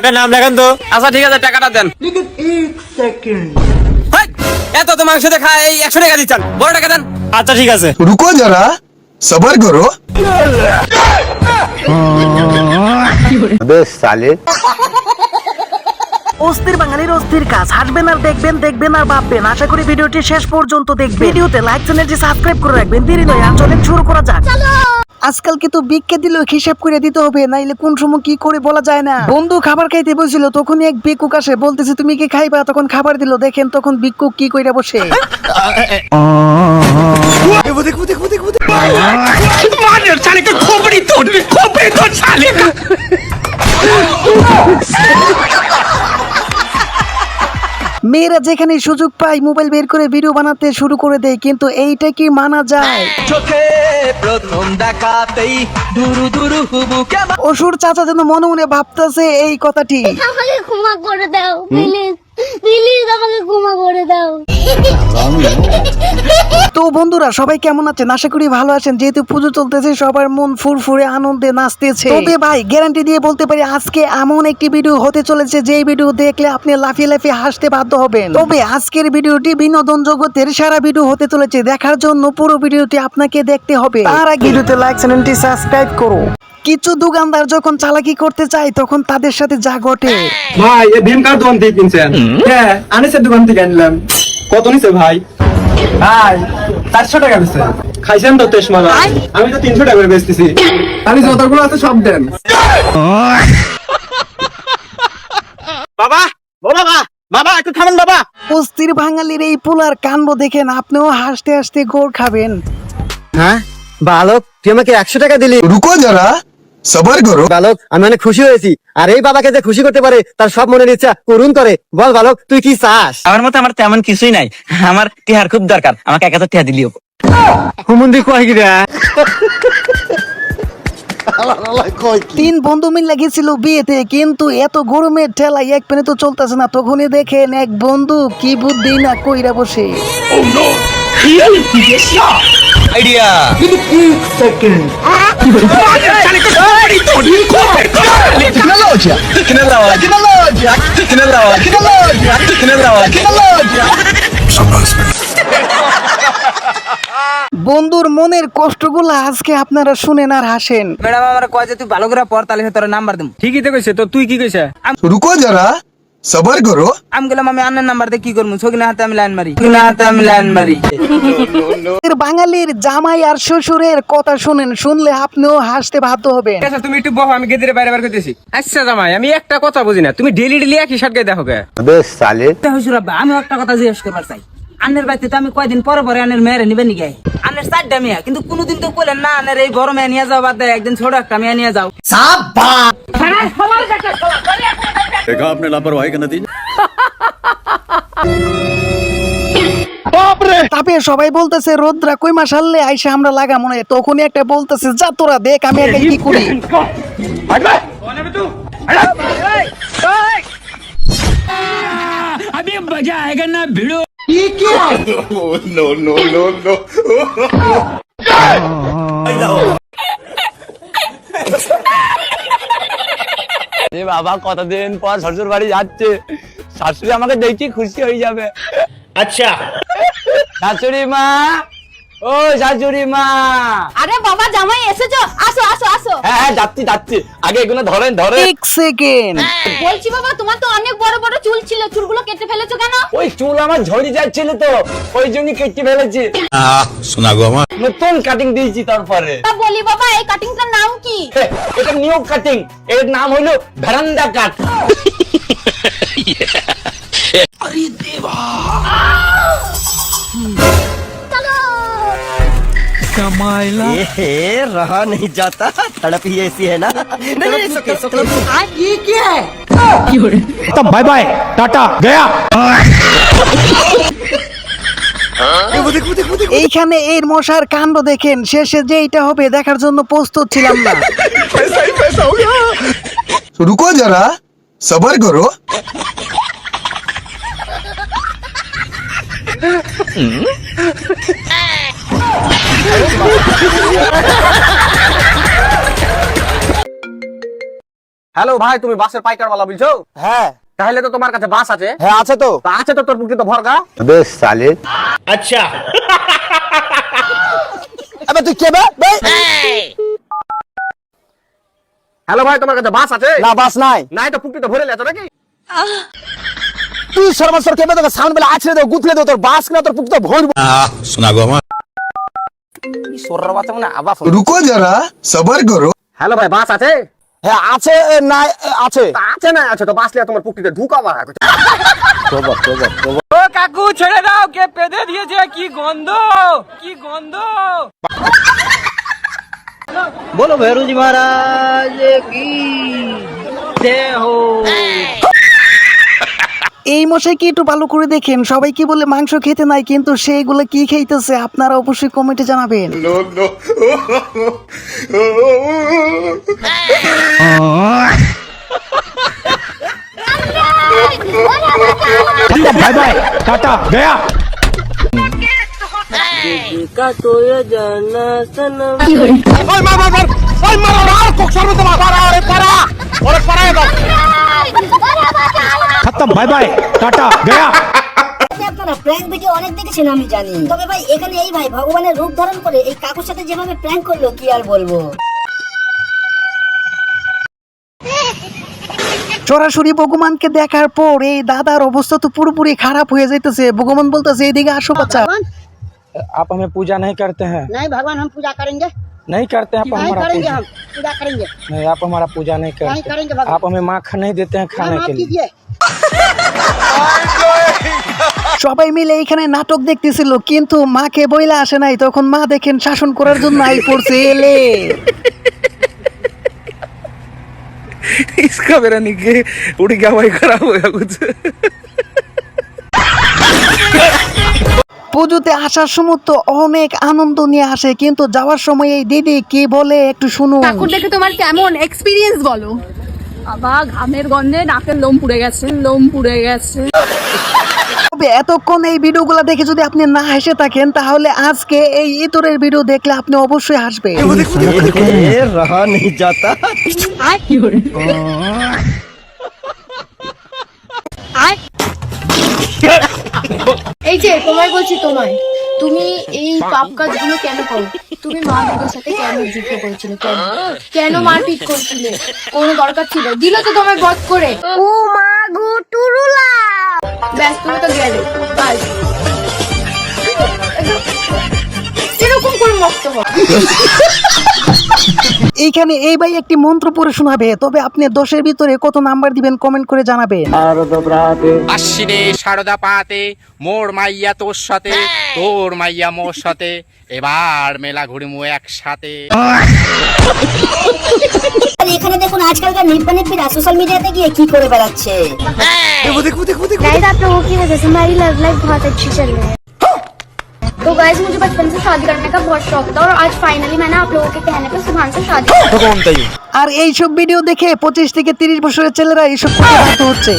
একটা নাম লেখেন তো। আচ্ছা ঠিক আছে টাকাটা দেন। এত তো মাংস দেখা এই একশো টাকা দিচ্ছেন। বড় টাকা দেন। আচ্ছা ঠিক আছে। রুকো যারা সবার করো। বেশ সালে অস্থির বাঙালির অস্থির কাজ। হাসবেন আর দেখবেন দেখবেন আর ভাববেন। আশা করি ভিডিওটি শেষ পর্যন্ত দেখবেন। ভিডিওতে লাইক চ্যানেলটি সাবস্ক্রাইব করে রাখবেন। দেরি নয় আর চলেন শুরু করা যাক। আজকাল তো বিককে দিলেও হিসাব করে দিতে হবে, নাইলে কোন সময় কি করে বলা যায় না? বন্ধু খাবার খাইতে বসছিল তখনই এক বিকুক আসে, বলতেছে, তুমি কি খাইবা? তখন খাবার দিল, দেখেন তখন বিকুক কি কইরা বসে। মেয়েরা যেখানে সুযোগ পায় মোবাইল বের করে ভিডিও বানাতে শুরু করে দেয় কিন্তু এইটা কি মানা যায়? চোখে প্রথম দেখাতেই দুরু দুরু হুবু অসুর চাচা যেন মনে মনে ভাবতেছে এই কথাটি। আমাকে ক্ষমা করে দাও প্লিজ প্লিজ আমাকে ক্ষমা করে দাও। তো বন্ধুরা সবাই কেমন আছেন? আশা করি ভালো আছেন। যেহেতু পুজো চলতেছে সবার মন ফুরফুরে আনন্দে নাচতেছে। তবে ভাই গ্যারান্টি দিয়ে বলতে পারি আজকে এমন একটি ভিডিও হতে চলেছে যে ভিডিও দেখলে আপনি লাফিয়ে লাফিয়ে হাসতে বাধ্য হবেন। তবে আজকের ভিডিওটি বিনোদন জগতের সারা ভিডিও হতে চলেছে। দেখার জন্য পুরো ভিডিওটি আপনাকে দেখতে হবে। তার আগে ভিডিওতে লাইক চ্যানেলটি সাবস্ক্রাইব করো। কিছু দোকানদার যখন চালাকি করতে চায় তখন তাদের সাথে যা ঘটে। ভাই এই ভীম কার দোকান থেকে কিনছেন? হ্যাঁ আনিসের দোকান থেকে আনলাম। কত নিছে ভাই? ভাই চারশো টাকা খাইছেন তো আমি তো তিনশো টাকা বেচতেছি। আমি যতগুলো আছে সব দেন। বাবা বাবা একটু বাবা। বাঙালির এই পোলার কাণ্ড দেখেন আপনিও হাসতে হাসতে গোড় খাবেন। হ্যাঁ? বালক তুই আমাকে একশো টাকা দিলি। রুকো যারা বালক আমি খুশি হয়েছি। আর এই বাবাকে যে খুশি করতে পারে তার সব করে। তুই কি আমার মতে আমার তেমন কিছুই নাই। আমার খুব দরকার। আমাকে কয় তিন বন্ধু মিলে গেছিল বিয়েতে কিন্তু এত গরমের ঠেলা এক পেনে তো চলতেছে না। তখনই দেখেন এক বন্ধু কি বুদ্ধি না কইরা বসে। oh বন্ধুর মনের কষ্টগুলো আজকে আপনারা শুনেন আর হাসেন। ম্যাডাম আমার কয় যে তুই ভালো করে পড় তাহলে তোর নাম্বার দিব ঠিকই তো কইছে তো তুই কি কইছে? রুকো যারা সবার করো আমি গেলাম আমি আন্নার নাম্বার দিয়ে কি করব সকিনা হাতে আমি লাইন মারি। সগিনা হাতে আমি লাইন মারি। বাঙালির জামাই আর শ্বশুরের কথা শুনেন শুনলে আপনিও হাসতে বাধ্য হবে আচ্ছা তুমি একটু বহ আমি গেদিরে বাইরে বার করতেছি। আচ্ছা জামাই আমি একটা কথা বুঝি না। তুমি ডেলি ডেলি একই শার্ট গায়ে দেখো গে বেশ তাহলে শ্বশুর আব্বা আমি একটা কথা জিজ্ঞেস করবার চাই। আন্নের বাড়িতে তো আমি কয়দিন পরে পরে আন্নের মেয়েরে নিবে নিগে আন্নের চারটা মেয়ে কিন্তু কোনোদিন তো বললেন না আন্নের এই বড় মেয়ে নিয়ে যাও বাদ দেয় একদিন ছোট একটা মেয়ে নিয়ে যাও देखा आपने लापरवाही का नतीजा তাপে সবাই বলতেছে রোদ্রা কই মাস আনলে আইসা আমরা লাগা মনে হয়। তখনই একটা বলতেছে যা তোরা দেখ আমি একা কি করি বাবা কতদিন পর শ্বশুর বাড়ি যাচ্ছে? শাশুড়ি আমাকে দেখছি খুশি হয়ে যাবে। আচ্ছা। শাশুড়ি মা ও শাশুড়ি মা। আরে বাবা জামাই এসেছ? আসো আসো আসো। হ্যাঁ হ্যাঁ যাচ্ছি যাচ্ছি। আগে এগুলো ধরেন ধরেন। এক সেকেন্ড বলছি বাবা তোমার তো অনেক বড় বড় চুল ছিল। চুলগুলো কেটে ফেলেছো কেন? ওই চুল আমার ঝরে যাচ্ছিল তো ওই জন্য কেটে ফেলেছি। শোনা গো আমার। নতুন কাটিং দিয়েছি তারপরে। তা বলি বাবা এই কাটিংটার নাম কি? এটা নিউ কাটিং এর নাম হলো ভেরান্দা কাট আরে দেবা रहा नहीं जाता तड़प ही ऐसी है ना नहीं नहीं सुके सुके বাই বাই টাটা গয়া এইখানে এর মশার কাণ্ড দেখেন শেষে যে এটা হবে দেখার জন্য প্রস্তুত ছিলাম না रुको जरा सबर करो হ্যালো ভাই তুমি বাসের পাইকার বালা বলছো? হ্যাঁ। তাহলে তো তোমার কাছে বাস আছে। হ্যাঁ আছে তো। তা আছে তো তোর পুকুরে তো ভরগা? বেশ সালে আচ্ছা। আবে তুই কে বে? বে? হ্যালো ভাই তোমার কাছে বাস আছে? না বাস নাই। নাই তো পুকুরে তো ভরে লেছো নাকি? তুই সর্বস্বর কে বে তোকে সাউন্ড বেলা আছড়ে দেবো গুথলে দেবো তোর বাস না তোর পুকুর তো ভরবো শোনা গো আমার। রুকো যারা সবার করো। হ্যালো ভাই বাস আছে? হ্যাঁ আছে আছে। না আছে তো বাসলে তোমার কাকু ছেড়ে দাও কে পেদে দিয়েছে? কি গন্ধ কি গন্ধ। বলো ভেরুজি মহারাজ কি? এই মশাই কি একটু ভালো করে দেখেন সবাই কি বলে মাংস খেতে নাই কিন্তু সেইগুলো কি খাইতেছে আপনারা অবশ্যই কমেন্টে জানাবেন বাই বাই টাটা গয়া का तो ये जाना सनम খতম বাই বাই টাটা গয়া আপনারা প্র্যাঙ্ক ভিডিও অনেক দেখেছেন আমি জানি তবে ভাই এখানে এই ভাই ভগবানের রূপ ধারণ করে এই কাকুর সাথে যেভাবে প্র্যাঙ্ক করলো কি আর বলবো সরাসরি ভগবানকে দেখার পর এই দাদার অবস্থা তো পুরোপুরি খারাপ হয়ে যাইতেছে ভগবান বলতেছে এইদিকে আসো বাচ্চা आप हमें पूजा नहीं करते हैं नहीं भगवान हम पूजा करेंगे नहीं करते हैं आप नहीं हमारा करेंगे पूजा हम पूजा करेंगे नहीं आप हमारा पूजा नहीं नहीं करते करेंगे भगवान आप हमें माखन नहीं देते हैं खाने माफ के लिए कीजिए সবাই মিলে এখানে নাটক দেখতেছিল কিন্তু মাকে বইলা আসে নাই তখন মা দেখেন শাসন করার জন্য আই পড়ছে এলে इसका मेरा निके उड़ गया भाई खराब हो गया कुछ পুজোতে আসার সময় তো অনেক আনন্দ নিয়ে আসে কিন্তু যাওয়ার সময় এই দিদি কি বলে একটু শুনুন ঠাকুর দেখে তোমার কেমন এক্সপিরিয়েন্স বলো বাবা ঘামের গন্ধে নাকের লোম পুড়ে গেছে লোম পুড়ে গেছে। তবে এতক্ষণ এই ভিডিওগুলো দেখে যদি আপনি না হেসে থাকেন তাহলে আজকে এই ইতরের ভিডিও দেখলে আপনি অবশ্যই হাসবেন। এই যে তোমায় বলছি তোমায় তুমি এই পাপ কাজগুলো কেন করো? তুমি মা দুর্গার সাথে কেন যুদ্ধ করেছিলে? কেন? কেন মারপিট করছিলে? কোনো দরকার ছিল? দিল তো তোমায় বধ করে। ও মা গো টুরুলা! ব্যাস তুমি তো গেলে। বাস। এরকম করে মস্ত হবে। এইখানে এই ভাই একটি মন্ত্র পড়ে শোনাবে তবে আপনি দশের ভিতরে কত নাম্বার দিবেন কমেন্ট করে জানাবে। আশ্বিনে সারদা পাতে মোর মাইয়া তোর সাথে হ্যাঁ। তোর মাইয়া মোর সাথে এবার মেলা ঘুরিমু একসাথে। এখানে দেখুন আজকালকার নিব্বা নিব্বিরা সোশ্যাল মিডিয়াতে গিয়ে কি করে বেড়াচ্ছে? কি হয়েছে? লাইফ तो गाइस मुझे बचपन से शादी करने का बहुत शौक था और आज फाइनली मैंने आप लोगों के कहने पे सुभान से शादी की। আর এইসব ভিডিও দেখে পঁচিশ থেকে তিরিশ বছরের ছেলেরা এইসব করতে বাধ্য হচ্ছে